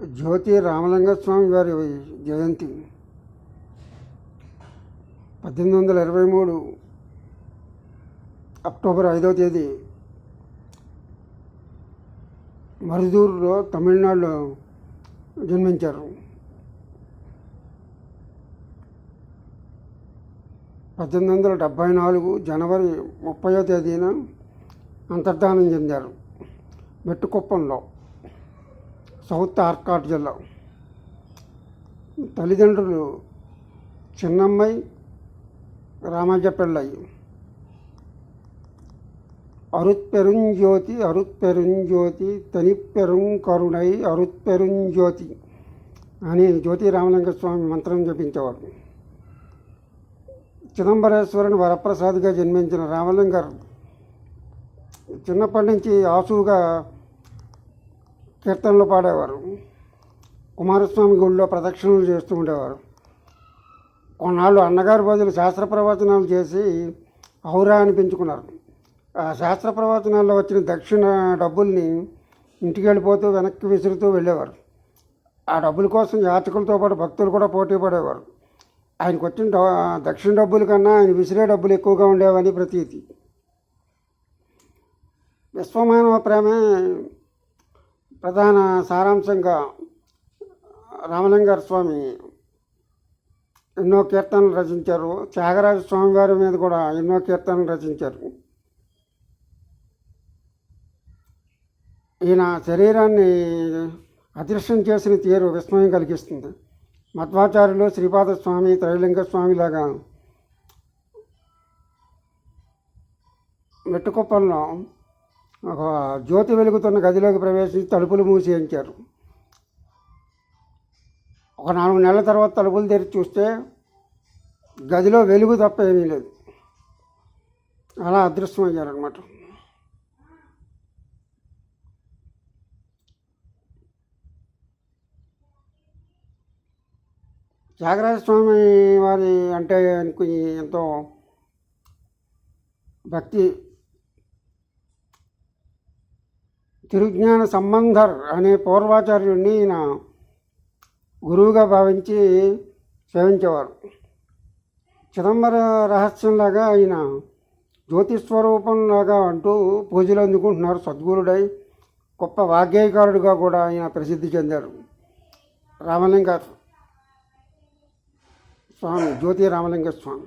జ్యోతి రామలింగస్వామి వారి జయంతి. పద్దెనిమిది వందల ఇరవై మూడు అక్టోబర్ ఐదవ తేదీ మరుదూరులో తమిళనాడులో జన్మించారు. పద్దెనిమిది వందల డెబ్భై నాలుగు జనవరి ముప్పయో తేదీన అంతర్ధానం చెందారు. మెట్టుకుప్పంలో సౌత్ ఆర్కాట్ జిల్లా. తల్లిదండ్రులు చిన్నమ్మాయి రామయ్య పెళ్ళయ్యి అరుత్పెరుంజ్యోతి అరుత్పెరుంజ్యోతి తనిప్పెరుంకరుణై అరుత్పెరుంజ్యోతి అని జ్యోతి రామలింగ స్వామి మంత్రం జపించేవాడు. చిదంబరేశ్వరుని వరప్రసాద్గా జన్మించిన రామలింగారు చిన్నప్పటి నుంచి ఆసువుగా కీర్తనలు పాడేవారు. కుమారస్వామి గుడిలో ప్రదక్షిణలు చేస్తూ ఉండేవారు. కొన్నాళ్ళు అన్నగారి బదులు శాస్త్ర ప్రవచనాలు చేసి ఔరా అనిపించుకున్నారు. ఆ శాస్త్ర ప్రవచనాల్లో వచ్చిన దక్షిణ డబ్బుల్ని ఇంటికి వెళ్ళిపోతూ వెనక్కి విసురుతూ వెళ్ళేవారు. ఆ డబ్బుల కోసం యాచకులతో పాటు భక్తులు కూడా పోటీ పడేవారు. ఆయనకు వచ్చిన దక్షిణ డబ్బుల కన్నా ఆయన విసిరే డబ్బులు ఎక్కువగా ఉండేవని ప్రతీతి. విశ్వమానవ ప్రేమే ప్రధాన సారాంశంగా రామలింగార స్వామి ఎన్నో కీర్తనలు రచించారు. త్యాగరాజ స్వామి వారి మీద కూడా ఎన్నో కీర్తనలు రచించారు. ఈయన శరీరాన్ని అదృష్టం చేసిన తీరు విస్మయం కలిగిస్తుంది. మధ్వాచార్యులు శ్రీపాద స్వామి త్రైలింగ స్వామి లాగా మెట్టుకుప్పంలో ఒక జ్యోతి వెలుగుతున్న గదిలోకి ప్రవేశించి తలుపులు మూసేయించారు ఒక నాలుగు నెలల తర్వాత తలుపులు తెరిచి చూస్తే గదిలో వెలుగు తప్ప ఏమీ లేదు. అలా అదృశ్యమయ్యారనమాట త్యాగరాజ స్వామి వారి అంటే ఆయనకు ఎంతో భక్తి తిరుజ్ఞాన సంబంధర్ అనే పూర్వాచార్యుడిని ఈయన గురువుగా భావించి సేవించేవారు. చిదంబర రహస్యంలాగా ఆయన జ్యోతిస్వరూపంలాగా అంటూ పూజలు అందుకుంటున్నారు. సద్గురుడై గొప్ప వాగ్గేయకారుడిగా కూడా ఆయన ప్రసిద్ధి చెందారు. రామలింగ స్వామి జ్యోతి రామలింగ స్వామి.